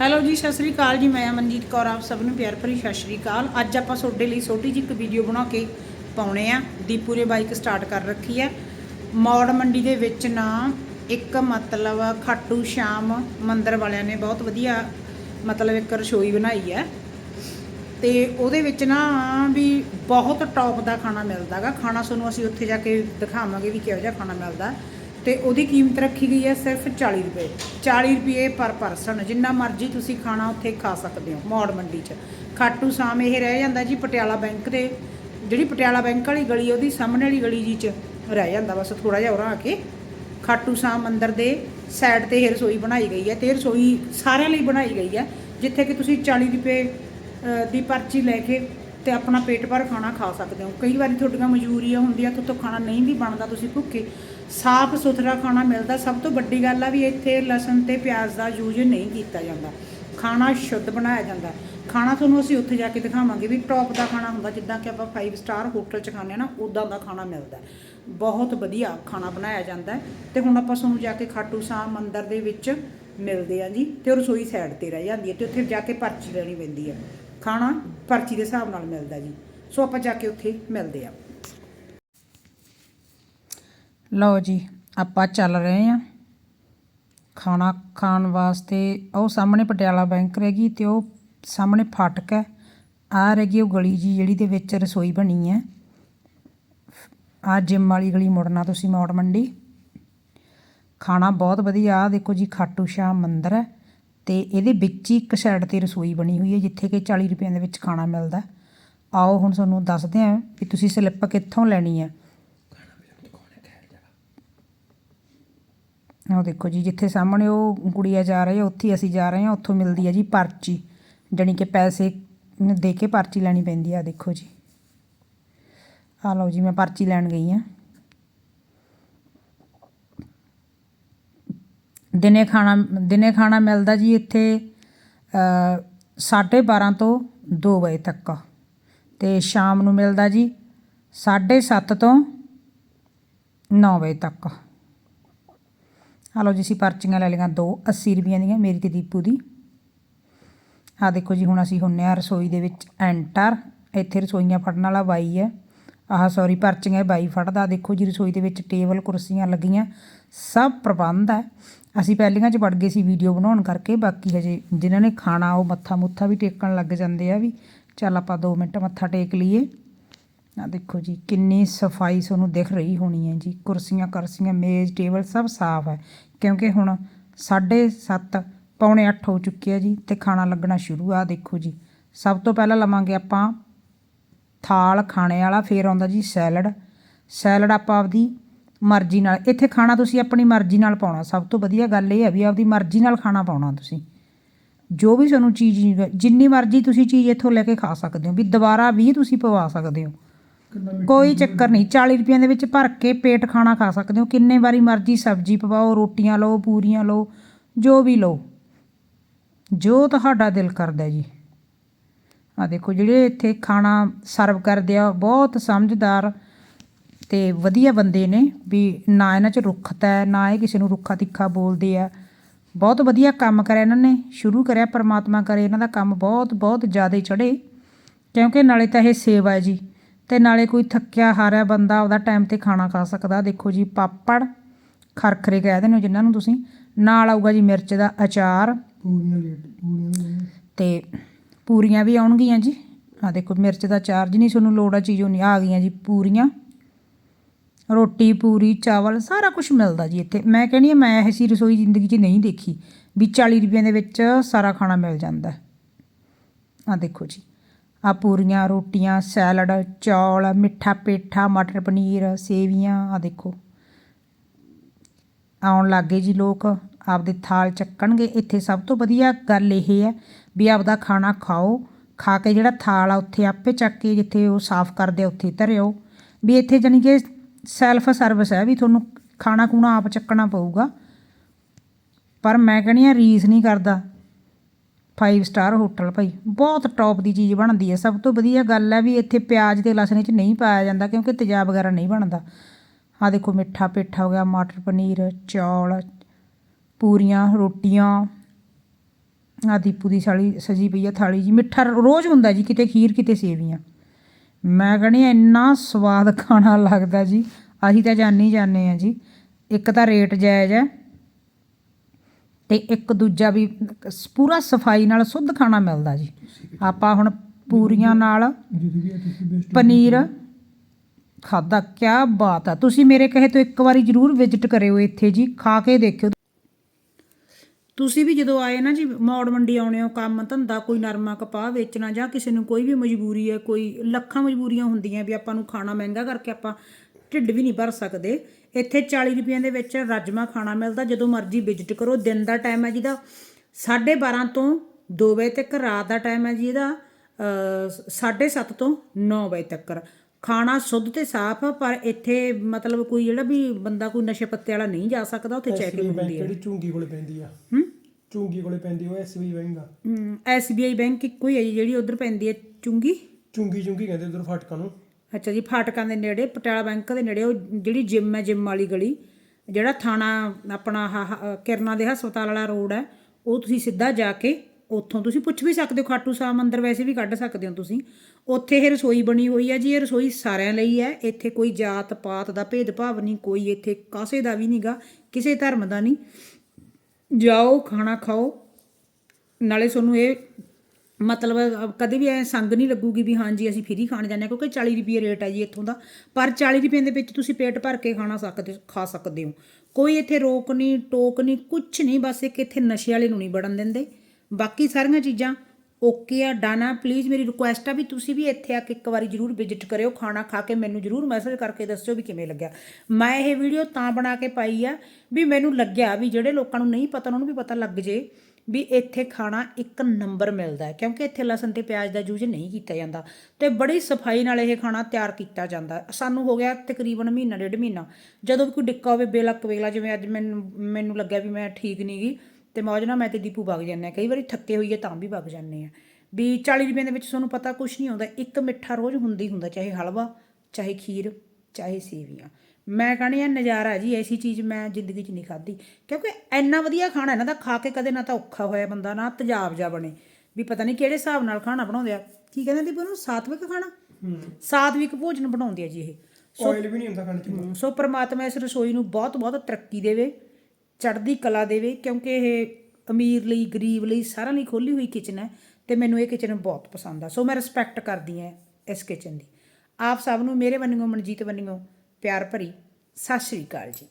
Hello ਜੀ, ਸਤਿ ਸ੍ਰੀ ਅਕਾਲ ਜੀ। ਮੈਂ ਅਮਨਜੀਤ ਕੌਰ, ਆਪ ਸਭ ਨੂੰ ਪਿਆਰ ਭਰੀ ਸਤਿ ਸ੍ਰੀ ਅਕਾਲ। ਅੱਜ ਆਪਾਂ ਤੁਹਾਡੇ ਲਈ ਛੋਟੀ ਜਿਹੀ ਇੱਕ ਵੀਡੀਓ ਬਣਾ ਕੇ ਪਾਉਣੇ ਆ। ਦੀਪੂ ਨੇ ਬਾਈਕ ਸਟਾਰਟ ਕਰ ਰੱਖੀ ਹੈ। ਮੌੜ ਮੰਡੀ ਦੇ ਵਿੱਚ ਨਾ ਇੱਕ ਮਤਲਬ ਖਾਟੂ ਸ਼ਾਮ ਮੰਦਰ ਵਾਲਿਆਂ ਨੇ ਬਹੁਤ ਵਧੀਆ ਮਤਲਬ ਇੱਕ ਰਸੋਈ ਬਣਾਈ ਹੈ। ਤੇ ਉਹਦੇ ਵਿੱਚ ਨਾ ਵੀ ਬਹੁਤ ਟੌਪ ਦਾ ਖਾਣਾ ਮਿਲਦਾਗਾ ਖਾਣਾ ਤੁਹਾਨੂੰ ਅਸੀਂ ਉੱਥੇ ਜਾ ਕੇ ਦਿਖਾਵਾਂਗੇ ਵੀ ਕਿਹੋ ਜਿਹਾ ਖਾਣਾ ਮਿਲਦਾ। ਤੇ ਉਹਦੀ ਕੀਮਤ ਰੱਖੀ ਗਈ ਹੈ ਸਿਰਫ 40 ਰੁਪਏ। 40 ਰੁਪਏ ਪਰ ਪਰਸਨ, ਜਿੰਨਾ ਮਰਜ਼ੀ ਤੁਸੀਂ ਖਾਣਾ ਉੱਥੇ ਖਾ ਸਕਦੇ ਹੋ, ਮੌੜ ਮੰਡੀ 'ਚ। ਖਾਟੂ ਸਾਮ ਇਹ ਰਹਿ ਜਾਂਦਾ ਜੀ ਪਟਿਆਲਾ ਬੈਂਕ ਦੇ, ਜਿਹੜੀ ਪਟਿਆਲਾ ਬੈਂਕ ਵਾਲੀ ਗਲੀ ਉਹਦੀ ਸਾਹਮਣੇ ਵਾਲੀ ਗਲੀ ਜੀ 'ਚ ਰਹਿ ਜਾਂਦਾ। ਬਸ ਥੋੜਾ ਜਿਹਾ ਉਰਾਂ ਆ ਕੇ ਖਾਟੂ ਸ਼ਾਮ ਮੰਦਿਰ ਦੇ ਸਾਈਡ ਤੇ ਇਹ ਰਸੋਈ ਬਣਾਈ ਗਈ ਹੈ ਤੇ ਰਸੋਈ ਸਾਰਿਆਂ ਲਈ ਬਣਾਈ ਗਈ ਹੈ, ਜਿੱਥੇ ਕਿ ਤੁਸੀਂ 40 ਰੁਪਏ ਦੀ ਪਰਚੀ ਲੈ ਕੇ ਤੇ ਆਪਣਾ ਪੇਟ ਭਰ ਖਾਣਾ ਖਾ ਸਕਦੇ ਹੋ। ਕਈ ਵਾਰੀ ਤੁਹਾਡੀਆਂ ਮਜਬੂਰੀਆਂ ਹੁੰਦੀਆਂ ਤੁਹਾਡੇ ਤੋਂ ਖਾਣਾ ਨਹੀਂ ਵੀ ਬਣਦਾ ਤੁਸੀਂ ਭੁੱਖੇ। ਸਾਫ਼ ਸੁਥਰਾ ਖਾਣਾ ਮਿਲਦਾ। ਸਭ ਤੋਂ ਵੱਡੀ ਗੱਲ ਆ ਵੀ ਇੱਥੇ ਲਸਣ ਤੇ ਪਿਆਜ਼ ਦਾ ਯੂਜ਼ ਨਹੀਂ ਕੀਤਾ ਜਾਂਦਾ। ਖਾਣਾ ਸ਼ੁੱਧ ਬਣਾਇਆ ਜਾਂਦਾ। ਖਾਣਾ ਤੁਹਾਨੂੰ ਅਸੀਂ ਉੱਥੇ ਜਾ ਕੇ ਦਿਖਾਵਾਂਗੇ ਵੀ ਟੌਪ ਦਾ ਖਾਣਾ ਹੁੰਦਾ। ਜਿੱਦਾਂ ਕਿ ਆਪਾਂ 5 ਸਟਾਰ ਹੋਟਲ 'ਚ ਖਾਂਦੇ ਆ ਨਾ ਉਦਾਂ ਦਾ ਖਾਣਾ ਮਿਲਦਾ। ਬਹੁਤ ਵਧੀਆ ਖਾਣਾ ਬਣਾਇਆ ਜਾਂਦਾ ਹੈ। ਤੇ ਹੁਣ ਆਪਾਂ ਤੁਹਾਨੂੰ ਜਾ ਕੇ ਖਾਟੂ ਸ਼ਾਹ ਮੰਦਿਰ ਦੇ ਵਿੱਚ ਮਿਲਦੇ ਆ ਜੀ। ਤੇ ਉਹ ਰਸੋਈ ਸਾਈਡ ਤੇ ਰਹਿ ਜਾਂਦੀ ਹੈ ਤੇ ਉੱਥੇ ਜਾ ਕੇ ਪਰਚੀ ਲੈਣੀ ਪੈਂਦੀ ਹੈ। ਖਾਣਾ ਪਰਚੀ ਦੇ ਹਿਸਾਬ ਨਾਲ ਮਿਲਦਾ ਜੀ। ਸੋ ਆਪਾਂ ਜਾ ਕੇ ਉੱਥੇ ਮਿਲਦੇ ਆ। ਲਓ ਜੀ, ਆਪਾਂ ਚੱਲ ਰਹੇ ਆ ਖਾਣਾ ਖਾਣ ਵਾਸਤੇ ਉਹ ਸਾਹਮਣੇ ਪਟਿਆਲਾ ਬੈਂਕ ਰਹਿ ਤੇ ਉਹ ਸਾਹਮਣੇ ਫਾਟਕ ਹੈ। ਆ ਰਹਿ ਗਈ ਉਹ ਗਲੀ ਜੀ ਜਿਹੜੀ ਦੇ ਵਿੱਚ ਰਸੋਈ ਬਣੀ ਹੈ। ਆ ਜਿਮ ਵਾਲੀ ਗਲੀ ਮੁੜਨਾ ਤੁਸੀਂ ਮੌੜ ਮੰਡੀ। ਖਾਣਾ ਬਹੁਤ ਵਧੀਆ ਆ ਦੇਖੋ ਜੀ, ਖਾਟੂ ਸ਼ਾਹ ਮੰਦਿਰ ਹੈ। ਤੇ ਇਹਦੇ ਵਿੱਚ ਹੀ ਇੱਕ ਸਾਈਡ ਤੇ ਰਸੋਈ ਬਣੀ ਹੋਈ ਹੈ, ਜਿੱਥੇ ਕਿ 40 ਰੁਪਏ ਦੇ ਵਿੱਚ ਖਾਣਾ ਮਿਲਦਾ ਆਓ ਹੁਣ ਤੁਹਾਨੂੰ ਦੱਸਦੇ ਆਂ ਵੀ ਤੁਸੀਂ ਸਲਿੱਪ ਕਿੱਥੋਂ ਲੈਣੀ ਹੈ। ਉਹ ਦੇਖੋ ਜੀ, ਜਿੱਥੇ ਸਾਹਮਣੇ ਉਹ ਗੁੜੀਆ ਜਾ ਰਹੀ ਹੈ, ਉੱਥੇ ਹੀ ਅਸੀਂ ਜਾ ਰਹੇ ਹਾਂ, ਉੱਥੋਂ ਮਿਲਦੀ ਹੈ ਜੀ ਪਰਚੀ। ਜਾਣੀ ਕਿ ਪੈਸੇ ਦੇ ਕੇ ਪਰਚੀ ਲੈਣੀ ਪੈਂਦੀ ਆ ਦੇਖੋ ਜੀ। ਆ ਲਓ ਜੀ, ਮੈਂ ਪਰਚੀ ਲੈਣ ਗਈ ਆ ਦਿਨੇ ਖਾਣਾ ਦਿਨੇ ਖਾਣਾ ਮਿਲਦਾ ਜੀ ਇੱਥੇ ਸਾਢੇ 12 ਤੋਂ 2 ਵਜੇ ਤੱਕ। ਅਤੇ ਸ਼ਾਮ ਨੂੰ ਮਿਲਦਾ ਜੀ 7:30 ਤੋਂ 9 ਵਜੇ ਤੱਕ। ਆ ਲਓ ਜੀ ਅਸੀਂ ਪਰਚੀਆਂ ਲੈ ਲਈਆਂ, ਦੋ 80 ਰੁਪਈਆਂ ਦੀਆਂ, ਮੇਰੀ ਤੇ ਦੀਪੂ ਦੀ। ਆ ਦੇਖੋ ਜੀ ਹੁਣ ਅਸੀਂ ਹੁੰਨੇ ਆ ਰਸੋਈ ਦੇ ਵਿੱਚ ਐਂਟਰ। ਇੱਥੇ ਰਸੋਈਆਂ ਫੜਨ ਵਾਲਾ ਬਾਈ ਹੈ। ਆਹ ਸੌਰੀ ਪਰਚੀਆਂ ਬਾਈ ਫੜਦਾ। ਦੇਖੋ ਜੀ, ਰਸੋਈ ਦੇ ਵਿੱਚ ਟੇਬਲ, ਕੁਰਸੀਆਂ ਲੱਗੀਆਂ। ਸਭ ਪ੍ਰਬੰਧ ਹੈ। ਅਸੀਂ ਪਹਿਲੀਆਂ 'ਚ ਵੜ ਗਏ ਸੀ ਵੀਡੀਓ ਬਣਾਉਣ ਕਰਕੇ। ਬਾਕੀ ਹਜੇ ਜਿਨ੍ਹਾਂ ਨੇ ਖਾਣਾ, ਉਹ ਮੱਥਾ ਮੁੱਥਾ ਵੀ ਟੇਕਣ ਲੱਗ ਜਾਂਦੇ ਆ ਵੀ। ਚੱਲ ਆਪਾਂ 2 ਮਿੰਟ ਮੱਥਾ ਟੇਕ ਲਈਏ। ਆ ਦੇਖੋ ਜੀ, ਕਿੰਨੀ ਸਫ਼ਾਈ ਤੁਹਾਨੂੰ ਦਿਖ ਰਹੀ ਹੋਣੀ ਹੈ ਜੀ। ਕੁਰਸੀਆਂ, ਕਰਸੀਆਂ, ਮੇਜ਼, ਟੇਬਲ ਸਭ ਸਾਫ਼ ਹੈ। ਕਿਉਂਕਿ ਹੁਣ 7:30 ਪੌਣੇ 8 ਹੋ ਚੁੱਕੇ ਆ ਜੀ ਤੇ ਖਾਣਾ ਲੱਗਣਾ ਸ਼ੁਰੂ ਆ। ਦੇਖੋ ਜੀ, ਸਭ ਤੋਂ ਪਹਿਲਾਂ ਲਵਾਂਗੇ ਆਪਾਂ ਥਾਲ ਖਾਣੇ ਵਾਲਾ ਫੇਰ ਆਉਂਦਾ ਜੀ ਸੈਲਡ। ਸੈਲਡ ਆਪਾਂ ਆਪਦੀ ਮਰਜ਼ੀ ਨਾਲ ਇੱਥੇ ਖਾਣਾ ਤੁਸੀਂ ਆਪਣੀ ਮਰਜ਼ੀ ਨਾਲ ਪਾਉਣਾ। ਸਭ ਤੋਂ ਵਧੀਆ ਗੱਲ ਇਹ ਹੈ ਵੀ ਆਪਦੀ ਮਰਜ਼ੀ ਨਾਲ ਖਾਣਾ ਪਾਉਣਾ ਤੁਸੀਂ। ਜੋ ਵੀ ਤੁਹਾਨੂੰ ਚੀਜ਼ ਜਿੰਨੀ ਮਰਜ਼ੀ ਤੁਸੀਂ ਚੀਜ਼ ਇੱਥੋਂ ਲੈ ਕੇ ਖਾ ਸਕਦੇ ਹੋ ਵੀ ਦੁਬਾਰਾ ਵੀ ਤੁਸੀਂ ਪਵਾ ਸਕਦੇ ਹੋ। ਕੋਈ ਚੱਕਰ ਨਹੀਂ 40 ਰੁਪਈਆਂ ਦੇ ਵਿੱਚ ਭਰ ਕੇ ਪੇਟ ਖਾਣਾ ਖਾ ਸਕਦੇ ਹੋ। ਕਿੰਨੇ ਵਾਰੀ ਮਰਜ਼ੀ ਸਬਜ਼ੀ ਪਵਾਓ ਰੋਟੀਆਂ ਲਓ ਪੂਰੀਆਂ ਲਓ ਜੋ ਵੀ ਲਓ। ਜੋ ਤੁਹਾਡਾ ਦਿਲ ਕਰਦਾ ਜੀ। ਆ ਦੇਖੋ ਜਿਹੜੇ ਇੱਥੇ ਖਾਣਾ ਸਰਵ ਕਰਦੇ ਆ ਬਹੁਤ ਸਮਝਦਾਰ ਤੇ ਵਧੀਆ ਬੰਦੇ ਨੇ ਵੀ ਨਾ ਇਹਨਾਂ 'ਚ ਰੁੱਖਤਾ ਹੈ ਨਾ ਇਹ ਕਿਸੇ ਨੂੰ ਰੁੱਖਾ ਤਿੱਖਾ ਬੋਲਦੇ ਆ। ਬਹੁਤ ਵਧੀਆ ਕੰਮ ਕਰਿਆ ਇਹਨਾਂ ਨੇ ਸ਼ੁਰੂ ਕਰਿਆ ਪਰਮਾਤਮਾ ਕਰੇ ਇਹਨਾਂ ਦਾ ਕੰਮ ਬਹੁਤ ਬਹੁਤ ਜ਼ਿਆਦਾ ਚੜੇ ਕਿਉਂਕਿ ਨਾਲੇ ਤਾਂ ਇਹ ਸੇਵਾ ਹੈ ਜੀ ਤੇ ਨਾਲੇ ਕੋਈ ਥੱਕਿਆ ਹਾਰਿਆ ਬੰਦਾ ਉਹਦਾ ਟਾਈਮ ਤੇ ਖਾਣਾ ਖਾ ਸਕਦਾ। ਦੇਖੋ ਜੀ ਪਾਪੜ ਖਰਖਰੇ ਕਹਿ ਦਿੰਦੇ ਹੋ ਜਿਨ੍ਹਾਂ ਨੂੰ ਤੁਸੀਂ ਨਾਲ ਆਊਗਾ ਜੀ ਮਿਰਚ ਦਾ ਅਚਾਰ। ਪੂਰੀਆਂ ਲੇਟ ਪੂਰੀਆਂ ਤੇ ਪੂਰੀਆਂ ਵੀ ਆਉਣਗੀਆਂ ਜੀ। ਆ ਦੇਖੋ, ਮਿਰਚ ਦਾ ਚਾਰਜ ਨਹੀਂ ਤੁਹਾਨੂੰ ਲੋੜ ਆ, ਚੀਜ਼ ਨਹੀਂ ਆ ਗਈਆਂ ਜੀ ਪੂਰੀਆਂ। ਰੋਟੀ, ਪੂਰੀ, ਚਾਵਲ, ਸਾਰਾ ਕੁਝ ਮਿਲਦਾ ਜੀ ਇੱਥੇ। ਮੈਂ ਕਹਿੰਦੀ ਆ ਮੈਂ ਇਹ ਸੀ ਰਸੋਈ ਜ਼ਿੰਦਗੀ 'ਚ ਨਹੀਂ ਦੇਖੀ ਵੀ 40 ਰੁਪਏ ਦੇ ਵਿੱਚ ਸਾਰਾ ਖਾਣਾ ਮਿਲ ਜਾਂਦਾ। ਆ ਦੇਖੋ ਜੀ ਆ ਪੂਰੀਆਂ, ਰੋਟੀਆਂ, ਸੈਲਡ, ਚੌਲ, ਮਿੱਠਾ ਪੇਠਾ, ਮਟਰ ਪਨੀਰ, ਸੇਵੀਆਂ ਆ ਦੇਖੋ। ਆਉਣ ਲੱਗੇ ਜੀ ਲੋਕ। ਆਪਦੇ ਥਾਲ ਚੱਕਣਗੇ। ਇੱਥੇ ਸਭ ਤੋਂ ਵਧੀਆ ਗੱਲ ਇਹ ਹੈ ਵੀ ਆਪਦਾ ਖਾਣਾ ਖਾਓ। ਖਾ ਕੇ ਜਿਹੜਾ ਥਾਲ ਆ ਉੱਥੇ ਆਪੇ ਚੱਕ ਕੇ ਜਿੱਥੇ ਉਹ ਸਾਫ਼ ਕਰਦੇ ਆ, ਉੱਥੇ ਧਰਿਓ। ਵੀ ਇੱਥੇ ਜਾਣੀ ਕਿ ਸੈਲਫ ਸਰਵਿਸ ਹੈ ਵੀ ਤੁਹਾਨੂੰ ਖਾਣਾ ਖੂਣਾ ਆਪ ਚੱਕਣਾ ਪਊਗਾ। ਪਰ ਮੈਂ ਕਹਿੰਦੀ ਆ ਰੀਸ ਨਹੀਂ ਕਰਦਾ। 5 ਸਟਾਰ ਹੋਟਲ ਭਾਈ, ਬਹੁਤ ਟੌਪ ਦੀ ਚੀਜ਼ ਬਣਦੀ ਹੈ। ਸਭ ਤੋਂ ਵਧੀਆ ਗੱਲ ਹੈ ਵੀ ਇੱਥੇ ਪਿਆਜ਼ ਤੇ ਲਸਣ ਚ ਨਹੀਂ ਪਾਇਆ ਜਾਂਦਾ ਕਿਉਂਕਿ ਤੇਜ਼ਾਬ ਵਗੈਰਾ ਨਹੀਂ ਬਣਦਾ। ਆ ਦੇਖੋ ਮਿੱਠਾ ਪੇਠਾ ਹੋ ਗਿਆ, ਮਟਰ ਪਨੀਰ, ਚੌਲ ਪੂਰੀਆਂ, ਰੋਟੀਆਂ ਆ ਦੀਪੂ ਦੀ ਥਾਲੀ ਸਜੀ ਪਈ ਆ ਥਾਲੀ ਜੀ। ਮਿੱਠਾ ਰੋਜ਼ ਹੁੰਦਾ ਜੀ, ਕਿਤੇ ਖੀਰ, ਕਿਤੇ ਸੇਵੀਆਂ। ਮੈਂ ਕਹਿੰਦੀ ਇੰਨਾ ਸਵਾਦ ਖਾਣਾ ਲੱਗਦਾ ਜੀ। ਅਸੀਂ ਤਾਂ ਜਾਣੀ ਹੀ ਜਾਂਦੇ ਆ ਜੀ। ਇੱਕ ਤਾਂ ਰੇਟ ਜਾਇਜ਼ ਹੈ ਤੇ ਇੱਕ ਦੂਜਾ ਵੀ ਪੂਰਾ ਸਫ਼ਾਈ ਨਾਲ ਸ਼ੁੱਧ ਖਾਣਾ ਮਿਲਦਾ ਜੀ। ਆਪਾਂ ਹੁਣ ਪੂਰੀਆਂ ਨਾਲ ਪਨੀਰ ਖਾਦਾ ਕਿਆ ਬਾਤ ਆ। ਤੁਸੀਂ ਮੇਰੇ ਕਹੇ ਤੋਂ ਇੱਕ ਵਾਰੀ ਜ਼ਰੂਰ ਵਿਜ਼ਿਟ ਕਰਿਓ ਇੱਥੇ ਜੀ। ਖਾ ਕੇ ਦੇਖਿਓ। ਤੁਸੀਂ ਵੀ ਜਦੋਂ ਆਏ ਨਾ ਜੀ ਮੌੜ ਮੰਡੀ ਆਉਣੇ ਹੋ ਕੰਮ ਧੰਦਾ ਕੋਈ ਨਰਮਾ ਕਪਾਹ ਵੇਚਣਾ ਜਾਂ ਕਿਸੇ ਨੂੰ ਕੋਈ ਵੀ ਮਜਬੂਰੀ ਹੈ ਕੋਈ ਲੱਖਾਂ ਮਜਬੂਰੀਆਂ ਹੁੰਦੀਆਂ ਵੀ ਆਪਾਂ ਨੂੰ ਖਾਣਾ ਮਹਿੰਗਾ ਕਰਕੇ ਆਪਾਂ ਢਿੱਡ ਵੀ ਨਹੀਂ ਭਰ ਸਕਦੇ। ਇੱਥੇ 40 ਰੁਪਈਆਂ ਦੇ ਵਿੱਚ ਰਾਜਮਾ ਖਾਣਾ ਮਿਲਦਾ ਜਦੋਂ ਮਰਜ਼ੀ ਵਿਜ਼ਿਟ ਕਰੋ। ਦਿਨ ਦਾ ਟਾਈਮ ਹੈ ਜਿਹਦਾ 12:30 ਤੋਂ 2 ਵਜੇ ਤੱਕ ਰਾਤ ਦਾ ਟਾਈਮ ਹੈ ਜੀ ਇਹਦਾ 7:30 ਤੋਂ 9 ਵਜੇ ਤੱਕ। ਖਾਣਾ ਸ਼ੁੱਧ ਤੇ ਸਾਫ਼ ਪਰ ਇੱਥੇ ਮਤਲਬ ਕੋਈ ਜਿਹੜਾ ਵੀ ਬੰਦਾ ਕੋਈ ਨਸ਼ੇ ਪੱਤੇ ਵਾਲਾ ਨਹੀਂ ਜਾ ਸਕਦਾ ਉੱਥੇ ਚੈਕਿੰਗ ਹੁੰਦੀ ਹੈ। ਜਿਹੜੀ ਝੁੰਗੀ ਕੋਲੇ ਪੈਂਦੀ ਆ? ਹੂੰ? ਝੁੰਗੀ ਕੋਲੇ ਪੈਂਦੀ ਉਹ ਐਸਬੀ ਬੈਂਕ ਆ। ਐਸਬੀਆਈ ਬੈਂਕ ਇੱਕੋ ਹੀ ਹੈ ਜੀ ਜਿਹੜੀ ਉਧਰ ਪੈਂਦੀ ਹੈ ਚੁੰਗੀ? ਝੁੰਗੀ ਝੁੰਗੀ ਕਹਿੰਦੇ ਉਧਰ ਫਾਟਕਾਂ ਨੂੰ। ਅੱਛਾ ਜੀ ਫਾਟਕਾਂ ਦੇ ਨੇੜੇ ਪਟਿਆਲਾ ਬੈਂਕ ਦੇ ਨੇੜੇ ਉਹ ਜਿਹੜੀ ਜਿਮ ਹੈ ਜਿਮ ਵਾਲੀ ਗਲੀ ਜਿਹੜਾ ਥਾਣਾ ਆਪਣਾ ਕਿਰਨਾ ਦੇ ਹਸਪਤਾਲ ਵਾਲਾ ਰੋਡ ਹੈ ਉਹ ਤੁਸੀਂ ਸਿੱਧਾ ਜਾ ਕੇ ਉੱਥੋਂ ਤੁਸੀਂ ਪੁੱਛ ਵੀ ਸਕਦੇ ਹੋ ਖਾਟੂ ਸਾਹਿਬ ਮੰਦਿਰ ਵੈਸੇ ਵੀ ਕੱਢ ਸਕਦੇ ਹੋ ਤੁਸੀਂ। ਉੱਥੇ ਇਹ ਰਸੋਈ ਬਣੀ ਹੋਈ ਹੈ ਜੀ ਇਹ ਰਸੋਈ ਸਾਰਿਆਂ ਲਈ ਹੈ ਇੱਥੇ ਕੋਈ ਜਾਤ ਪਾਤ ਦਾ ਭੇਦਭਾਵ ਨਹੀਂ ਕੋਈ ਇੱਥੇ ਕਾਸੇ ਦਾ ਵੀ ਨਹੀਂਗਾ ਕਿਸੇ ਧਰਮ ਦਾ ਨਹੀਂ। ਜਾਓ, ਖਾਣਾ ਖਾਓ। ਨਾਲੇ ਤੁਹਾਨੂੰ ਇਹ ਮਤਲਬ ਕਦੇ ਵੀ ਐ ਸੰਗ ਨਹੀਂ ਲੱਗੂਗੀ ਵੀ ਹਾਂਜੀ ਅਸੀਂ ਫ੍ਰੀ ਖਾਣ ਜਾਂਦੇ ਹਾਂ, ਕਿਉਂਕਿ 40 ਰੁਪਏ ਰੇਟ ਹੈ ਜੀ ਇੱਥੋਂ ਦਾ। ਪਰ 40 ਰੁਪਏ ਦੇ ਵਿੱਚ ਤੁਸੀਂ ਪੇਟ ਭਰ ਕੇ ਖਾਣਾ ਸਕਦੇ, ਖਾ ਸਕਦੇ ਹੋ। ਕੋਈ ਇੱਥੇ ਰੋਕ ਨਹੀਂ, ਟੋਕ ਨਹੀਂ ਕੁਝ ਨਹੀਂ, ਬਸ ਇੱਕ ਇੱਥੇ ਨਸ਼ੇ ਵਾਲੇ ਨੂੰ ਨਹੀਂ ਵੜਨ ਦਿੰਦੇ। ਬਾਕੀ ਸਾਰੀਆਂ ਚੀਜ਼ਾਂ ਓਕੇ ਆ ਡਾਨਾ ਪਲੀਜ਼ ਮੇਰੀ ਰਿਕੁਐਸਟ ਆ ਵੀ ਤੁਸੀਂ ਵੀ ਇੱਥੇ ਆ ਕੇ ਇੱਕ ਵਾਰੀ ਜਰੂਰ ਵਿਜ਼ਿਟ ਕਰਿਓ, ਖਾਣਾ ਖਾ ਕੇ ਮੈਨੂੰ ਜਰੂਰ ਮੈਸੇਜ ਕਰਕੇ ਦੱਸਿਓ ਵੀ ਕਿਵੇਂ ਲੱਗਿਆ। ਮੈਂ ਇਹ ਵੀਡੀਓ ਤਾਂ ਬਣਾ ਕੇ ਪਾਈ ਆ ਵੀ ਮੈਨੂੰ ਲੱਗਿਆ ਵੀ ਜਿਹੜੇ ਲੋਕਾਂ ਨੂੰ ਨਹੀਂ ਪਤਾ, ਉਹਨਾਂ ਨੂੰ ਵੀ ਪਤਾ ਲੱਗ ਜੇ ਵੀ ਇੱਥੇ ਖਾਣਾ ਇੱਕ ਨੰਬਰ ਮਿਲਦਾ ਹੈ, ਕਿਉਂਕਿ ਇੱਥੇ ਲਸਣ ਤੇ ਪਿਆਜ਼ ਦਾ ਯੂਜ਼ ਨਹੀਂ ਕੀਤਾ ਜਾਂਦਾ। ਤੇ ਬੜੀ ਸਫ਼ਾਈ ਨਾਲ ਇਹ ਖਾਣਾ ਤਿਆਰ ਕੀਤਾ ਜਾਂਦਾ। ਸਾਨੂੰ ਹੋ ਗਿਆ ਤਕਰੀਬਨ ਮਹੀਨਾ, ਡੇਢ ਮਹੀਨਾ। ਜਦੋਂ ਵੀ ਕੋਈ ਡਿੱਕਾ ਹੋਵੇ, ਬੇਲਕ ਵੇਲਾ, ਜਿਵੇਂ ਅੱਜ ਮੈਨੂੰ ਮੈਨੂੰ ਲੱਗਿਆ ਵੀ ਮੈਂ ਠੀਕ ਨਹੀਂ ਗਈ ਤੇ ਮੌਜ ਨਾਲ ਮੈਂ ਤੇ ਦੀਪੂ ਵਗ ਜਾਂਦੇ ਆ ਕਈ ਵਾਰੀ ਥੱਕੇ ਹੋਈਏ ਤਾਂ ਵੀ ਵਗ ਜਾਂਦੇ ਆ ਵੀ 40 ਰੁਪਏ ਦੇ ਵਿੱਚ ਤੁਹਾਨੂੰ ਪਤਾ ਕੁਝ ਨਹੀਂ ਆਉਂਦਾ। ਇੱਕ ਮਿੱਠਾ ਰੋਜ਼ ਹੁੰਦਾ ਹੀ ਹੁੰਦਾ ਚਾਹੇ ਹਲਵਾ ਚਾਹੇ ਖੀਰ ਚਾਹੇ ਸੇਵੀਆਂ। ਮੈਂ ਕਹਣੀ ਆ ਨਜ਼ਾਰਾ ਜੀ ਐਸੀ ਚੀਜ਼ ਮੈਂ ਜ਼ਿੰਦਗੀ 'ਚ ਨਹੀਂ ਖਾਧੀ। ਕਿਉਂਕਿ ਇੰਨਾ ਵਧੀਆ ਖਾਣਾ ਇਹਨਾਂ ਦਾ ਖਾ ਕੇ ਕਦੇ ਨਾ ਤਾਂ ਔਖਾ ਹੋਇਆ ਬੰਦਾ ਨਾ ਤੇਜ਼ਾਬ ਜਾ ਬਣੇ। ਵੀ ਪਤਾ ਨਹੀਂ ਕਿਹੜੇ ਹਿਸਾਬ ਨਾਲ ਖਾਣਾ ਬਣਾਉਂਦੇ ਆ। ਕੀ ਕਹਿੰਦੇ ਦੀਪੂ ਨੂੰ? ਸਾਤਵਿਕ ਖਾਣਾ? ਸਾਤਵਿਕ ਭੋਜਨ ਬਣਾਉਂਦੇ ਆ ਜੀ ਇਹ। ਆਇਲ ਵੀ ਨਹੀਂ ਹੁੰਦਾ ਖਾਣ ਚ। ਸੋ ਪ੍ਰਮਾਤਮਾ ਇਸ ਰਸੋਈ ਨੂੰ ਬਹੁਤ ਬਹੁਤ ਤਰੱਕੀ ਦੇਵੇ। ਚੜ੍ਹਦੀ ਕਲਾ ਦੇਵੇ, ਕਿਉਂਕਿ ਇਹ ਅਮੀਰ ਲਈ, ਗਰੀਬ ਲਈ ਸਾਰਿਆਂ ਲਈ ਖੋਲੀ ਹੋਈ ਕਿਚਨ ਹੈ ਤੇ ਮੈਨੂੰ ਇਹ ਕਿਚਨ ਬਹੁਤ ਪਸੰਦ ਆ। ਸੋ ਮੈਂ ਰਿਸਪੈਕਟ ਕਰਦੀ ਹਾਂ ਇਸ ਕਿਚਨ ਦੀ। ਆਪ ਸਭ ਨੂੰ, ਮੇਰੇ ਵੱਲੋਂ ਮਨਜੀਤ ਵੱਲੋਂ ਪਿਆਰ ਭਰੀ, ਸਤਿ ਸ਼੍ਰੀ ਅਕਾਲ ਜੀ।